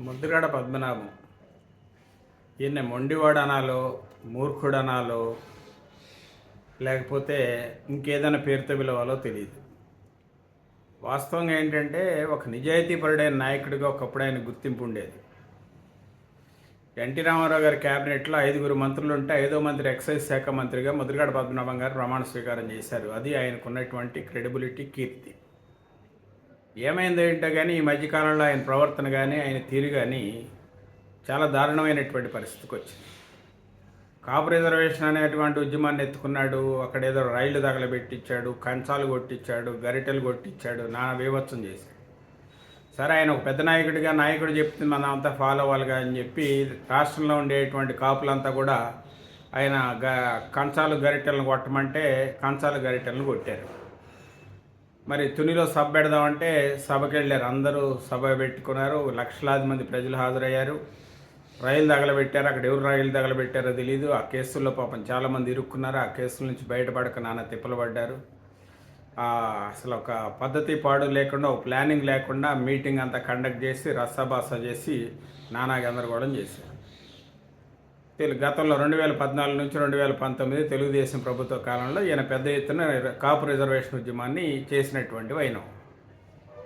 ముద్దుగడ పద్మనాభం. ఈయన మొండివాడు అనాలో మూర్ఖుడు అనాలో లేకపోతే ఇంకేదైనా పేరుతో పిలవాలో తెలియదు వాస్తవంగా ఏంటంటే ఒక నిజాయితీపరుడైన నాయకుడిగా ఒకప్పుడు ఆయన గుర్తింపు ఉండేది. ఎన్టీ రామారావు గారి క్యాబినెట్లో ఐదుగురు మంత్రులు ఉంటే ఐదో మంత్రి ఎక్సైజ్ శాఖ మంత్రిగా ముద్రగడ పద్మనాభం గారు ప్రమాణ స్వీకారం చేశారు. అది ఆయనకు ఉన్నటువంటి క్రెడిబిలిటీ కీర్తి. ఏమైంది ఏంటో కానీ ఈ మధ్యకాలంలో ఆయన ప్రవర్తన కానీ ఆయన తీరు కానీ చాలా దారుణమైనటువంటి పరిస్థితికి వచ్చింది. కాపు రిజర్వేషన్ అనేటువంటి ఉద్యమాన్ని ఎత్తుకున్నాడు. అక్కడ ఏదో రైళ్ళు తగలబెట్టించాడు కంచాలు కొట్టించాడు గరిటెలు కొట్టించాడు నానా బీభత్సం చేశాడు. సరే ఆయన ఒక పెద్ద నాయకుడిగా నాయకుడు చెప్తుంది మనం అంతా ఫాలో అవ్వాలిగా అని చెప్పి రాష్ట్రంలో ఉండేటువంటి కాపులంతా కూడా ఆయన గ కంచాలు గరిటెలను కొట్టమంటే కంచాలు గరిటెలను కొట్టారు. మరి తునిలో సభ పెడదామంటే సభకి వెళ్ళారు. అందరూ సభ పెట్టుకున్నారు. లక్షలాది మంది ప్రజలు హాజరయ్యారు. రైలు తగలబెట్టారు. అక్కడ ఎవరు రైలు తగలబెట్టారో తెలియదు ఆ కేసుల్లో పాపం చాలామంది ఇరుక్కున్నారు. ఆ కేసుల నుంచి బయటపడక నాన్న తిప్పలు పడ్డారు. అసలు ఒక పద్ధతి పాడు లేకుండా ఒక ప్లానింగ్ లేకుండా మీటింగ్ అంతా కండక్ట్ చేసి రసాబాస చేసి నానా గందరగోళం చేశారు. గతంలో రెండు వేల పద్నాలుగు నుంచి రెండు వేల పంతొమ్మిది తెలుగుదేశం ప్రభుత్వ కాలంలో ఈయన పెద్ద ఎత్తున కాపు రిజర్వేషన్ ఉద్యమాన్ని చేసినటువంటి వైనం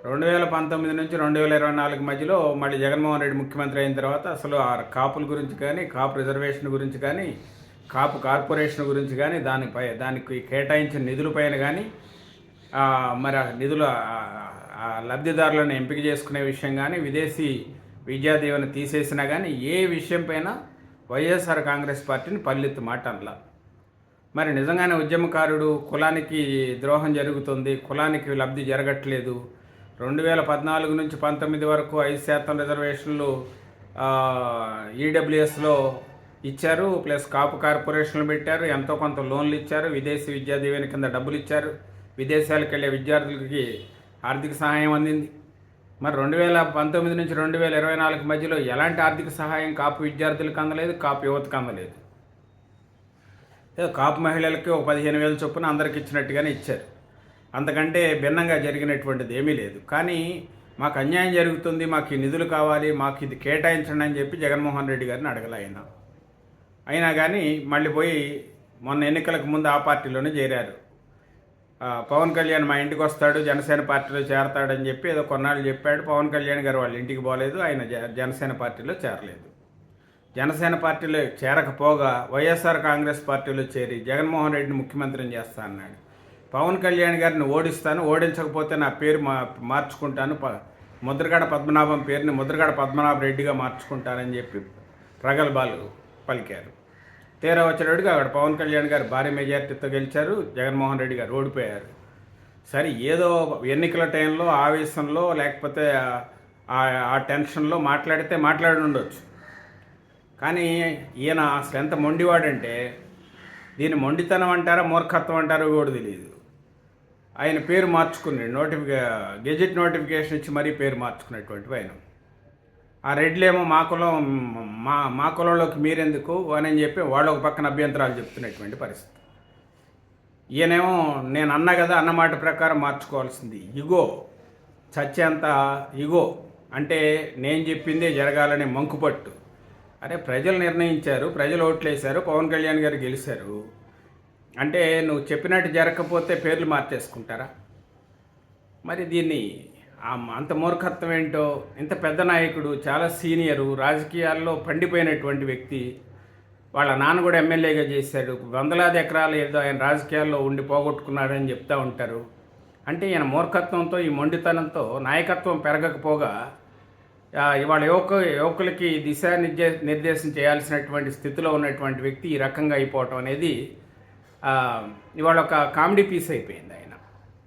రెండు వేల పంతొమ్మిది నుంచి రెండు వేల ఇరవై నాలుగు మధ్యలో మళ్ళీ జగన్మోహన్ రెడ్డి ముఖ్యమంత్రి అయిన తర్వాత అసలు ఆ కాపుల గురించి కానీ కాపు రిజర్వేషన్ గురించి కానీ కాపు కార్పొరేషన్ గురించి కానీ దానిపై దానికి కేటాయించిన నిధులపైన కానీ మరి ఆ నిధుల లబ్ధిదారులను ఎంపిక చేసుకునే విషయం కానీ విదేశీ విద్యాదీవెన తీసేసినా కానీ ఏ విషయం పైన వైఎస్ఆర్ కాంగ్రెస్ పార్టీని పల్లెత్తు మాట అనలా మరి నిజంగానే ఉద్యమకారుడు కులానికి ద్రోహం జరుగుతుంది కులానికి లబ్ధి జరగట్లేదు. రెండు వేల పద్నాలుగు నుంచి పంతొమ్మిది వరకు ఐదు శాతం రిజర్వేషన్లు ఈడబ్ల్యూఎస్లో ఇచ్చారు ప్లస్ కాపు కార్పొరేషన్లు పెట్టారు ఎంతో కొంత లోన్లు ఇచ్చారు విదేశీ విద్యా దీవెన కింద డబ్బులు ఇచ్చారు విదేశాలకు వెళ్ళే విద్యార్థులకి ఆర్థిక సహాయం అందింది. మరి రెండు వేల పంతొమ్మిది నుంచి రెండు వేల ఇరవై నాలుగు మధ్యలో ఎలాంటి ఆర్థిక సహాయం కాపు విద్యార్థులకు అందలేదు కాపు యువతకు అందలేదు. ఏదో కాపు మహిళలకి ఒక పదిహేను వేల చొప్పున అందరికి ఇచ్చినట్టుగానే ఇచ్చారు. అంతకంటే భిన్నంగా జరిగినటువంటిది ఏమీ లేదు. కానీ మాకు అన్యాయం జరుగుతుంది మాకు ఈ నిధులు కావాలి మాకు ఇది కేటాయించండి అని చెప్పి జగన్మోహన్ రెడ్డి గారిని అడగల అయినా కానీ మళ్ళీ పోయి మొన్న ఎన్నికలకు ముందు ఆ పార్టీలోనే చేరారు. పవన్ కళ్యాణ్ మా ఇంటికి వస్తాడు జనసేన పార్టీలో చేరతాడని చెప్పి ఏదో కొన్నాళ్ళు చెప్పాడు. పవన్ కళ్యాణ్ గారు వాళ్ళ ఇంటికి పోలేదు ఆయన జనసేన పార్టీలో చేరలేదు. జనసేన పార్టీలో చేరకపోగా వైఎస్ఆర్ కాంగ్రెస్ పార్టీలో చేరి జగన్మోహన్ రెడ్డిని ముఖ్యమంత్రిని చేస్తా అన్నాడు. పవన్ కళ్యాణ్ గారిని ఓడిస్తాను ఓడించకపోతే నా పేరు మా మార్చుకుంటాను. ప ముద్రగడ పద్మనాభం పేరుని ముద్రగడ పద్మనాభ రెడ్డిగా మార్చుకుంటానని చెప్పి ప్రగల్భాలు పలికారు. తీరా వచ్చేటట్టుగా అక్కడ పవన్ కళ్యాణ్ గారు భారీ మెజార్టీతో గెలిచారు జగన్మోహన్ రెడ్డి గారు ఓడిపోయారు. సరే ఏదో ఎన్నికల టైంలో ఆవేశంలో లేకపోతే ఆ- ఆ టెన్షన్లో మాట్లాడితే మాట్లాడి ఉండొచ్చు. కానీ ఈయన అసలు ఎంత మొండివాడంటే దీన్ని మొండితనం అంటారా మూర్ఖత్వం అంటారో కూడా తెలియదు ఆయన పేరు మార్చుకున్నాడు నోటిఫికే గెజెట్ నోటిఫికేషన్ ఇచ్చి మరీ పేరు మార్చుకున్నటువంటి ఆయన ఆ రెడ్లేమో మా కులం మా మా కులంలోకి మీరెందుకు అని చెప్పి వాళ్ళు ఒక పక్కన అభ్యంతరాలు చెప్తున్నటువంటి పరిస్థితి. ఈయనేమో నేను అన్నా కదా అన్నమాట ప్రకారం మార్చుకోవాల్సింది. ఇగో చచ్చేంత ఇగో అంటే నేను చెప్పిందే జరగాలనే మంకుపట్టు. అరే ప్రజలు నిర్ణయించారు ప్రజలు ఓట్లేశారు పవన్ కళ్యాణ్ గారు గెలిచారు అంటే నువ్వు చెప్పినట్టు జరగకపోతే పేర్లు మార్చేసుకుంటారా? మరి దీన్ని అంత మూర్ఖత్వం ఏంటో ఇంత పెద్ద నాయకుడు చాలా సీనియరు రాజకీయాల్లో పండిపోయినటువంటి వ్యక్తి వాళ్ళ నాన్న కూడా ఎమ్మెల్యేగా చేశాడు. వందలాది ఎకరాలు ఏదో ఆయన రాజకీయాల్లో ఉండి పోగొట్టుకున్నాడని చెప్తూ ఉంటారు. అంటే ఈయన మూర్ఖత్వంతో ఈ మొండితనంతో నాయకత్వం పెరగకపోగా ఇవాళ యువక యువకులకి దిశ నిర్దే నిర్దేశం చేయాల్సినటువంటి స్థితిలో ఉన్నటువంటి వ్యక్తి ఈ రకంగా అయిపోవటం అనేది ఇవాళ ఒక కామెడీ పీస్ అయిపోయింది ఆయన.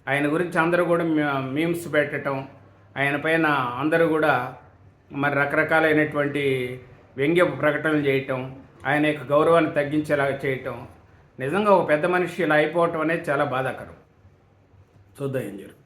ఆయన గురించి అందరూ కూడా మీమ్స్ పెట్టడం ఆయన పైన అందరూ కూడా మరి రకరకాలైనటువంటి వ్యంగ్య ప్రకటనలు చేయటం ఆయన యొక్క గౌరవాన్ని తగ్గించేలాగా చేయటం నిజంగా ఒక పెద్ద మనిషి ఇలా అయిపోవటం అనేది చాలా బాధాకరం. చూద్దాం ఏం జరుగుతుంది.